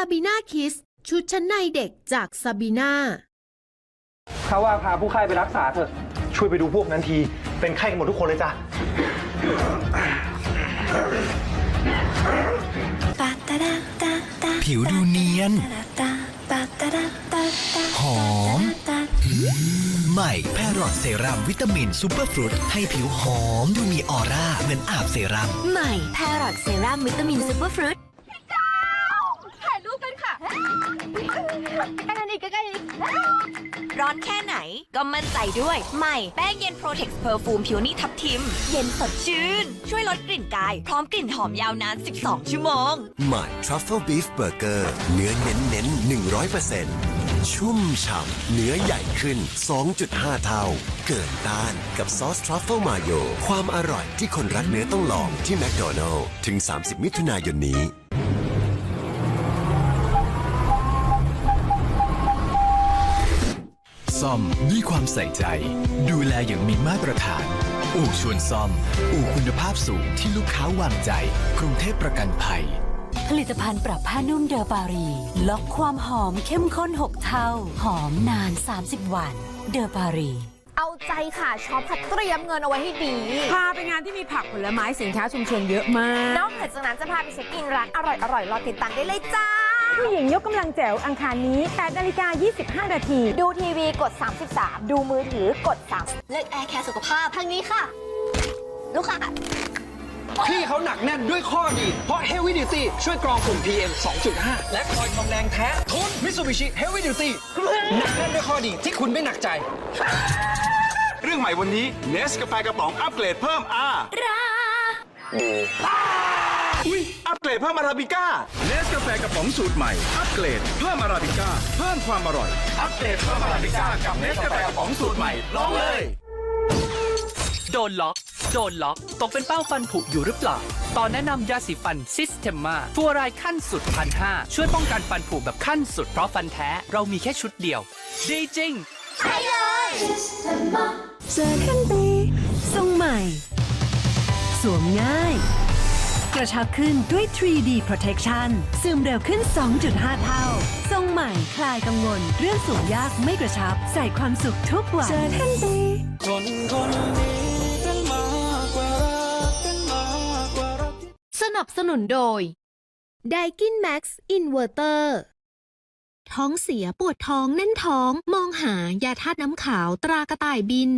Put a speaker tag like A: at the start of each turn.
A: าบีนาคิส ชุดชั้นในเด็กจากซาบีนา
B: ถ้าว่าพาผู้ไข้ไปรักษาเถอะ
C: ช่วยไปดูพวกนั้นที เป็นไข้กันหมดทุกคนเลยจ้ะ
D: ผิวดูเนียน หอม ใหม่แพรอดเซรั่มวิตามินซูเปอร์ฟรุตให้ผิวหอมดูมีออร่าเหมือนอาบเซรั่ม
E: ใหม่แพรอดเซรั่มวิตามินซูเปอร์ฟรุต
F: ถ่ายรูปกันค่ะ ใกล้กันอีกใกล้กันอีก
E: ร้อนแค่ไหนก็มั่นใจด้วย ใหม่แป้งเย็นโปรเทคเพอร์ฟูมผิวนี่ทับทิม เย็นสดชื่น ช่วยลดกลิ่นกาย พร้อมกลิ่นหอมยาวนาน 12 ชั่วโมง
G: ใหม่ Truffle Beef Burger เนื้อเน้นเน้น100%ชุ่มฉ่ำเนื้อใหญ่ขึ้น 2.5 เท่า เกินต้านกับซอสทรัฟเฟิลมาโยความอร่อยที่คนรักเนื้อต้องลองที่แมคโดนัลล์ถึง 30 มิถุนายนนี้
D: ซ่อมด้วยความใส่ใจ ดูแลอย่างมีมาตรฐาน อู่ชวนซ่อม อู่คุณภาพสูงที่ลูกค้าวางใจ กรุงเทพประกันภัย
H: ผลิตภัณฑ์ปรับผ้านุ่มเดอปารี ล็อกความหอมเข้มข้น 6 เท่า หอมนาน 30 วัน เดอปารี
F: เอาใจค่ะช็อปค่ะเตรียมเงินเอาไว้ให้ดี
I: พาไปงานที่มีผักผลไม้สินค้าชุมชนเยอะมาก
F: นอกจากนั้นจะพาไปเช็คอินร้านอร่อยอร่อยๆรอติดตามได้เลยจ้า
I: ผู้หญิงยกกำลังแจ๋วอังคารนี้8นาฬิกา25 นาที
F: ดูทีวีกด 33 ดูมือถือกด 3
E: เลือกแอร์แคร์สุขภาพทางนี้ค่ะ ลูกค้า
B: พี่เขาหนักแน่นด้วยข้อดี เพราะ Heavy Duty ช่วยกรองฝุ่น PM 2.5 และคอยทองแดงแท้ทน Mitsubishi Heavy Duty หนักแน่นด้วยข้อดีที่คุณไม่หนักใจ
J: เรื่องใหม่วันนี้เนสกาแฟกระป๋องอัปเกรดเพิ่มอา อุ้ยอัปเกรดเพิ่มอาราบิก้าเนสกาแฟกระป๋องสูตรใหม่ อัปเกรดเพิ่มอาราบิก้าเพิ่มความอร่อย อัปเกรดเพิ่มอาราบิก้ากับเนสกาแฟกระป๋องสูตรใหม่ลองเลย
K: โดนล็อก โดนล็อก ตกเป็นเป้าฟันผุอยู่หรือเปล่า ตอนแนะนำยาสีฟันซิสเทมมาฟัวรายขั้นสุดพันห้าช่วยป้องกันฟันผุแบบขั้นสุดเพราะฟันแท้เรามีแค่ชุดเดียว ดีจริง
H: เจอกันดีทรงใหม่ สวมง่าย กระชับขึ้นด้วย 3D Protection ซึมเร็วขึ้น 2.5 เท่า ทรงใหม่คลายกังวล เรื่องสวมยากไม่กระชับ ใส่ความสุขทุกวันเจอกันดี
A: สนับสนุนโดยไดกินแม็กซ์อินเวอร์เตอร์ท้องเสียปวดท้องแน่นท้อง มองหายาธาตุน้ำขาวตรากระต่ายบิน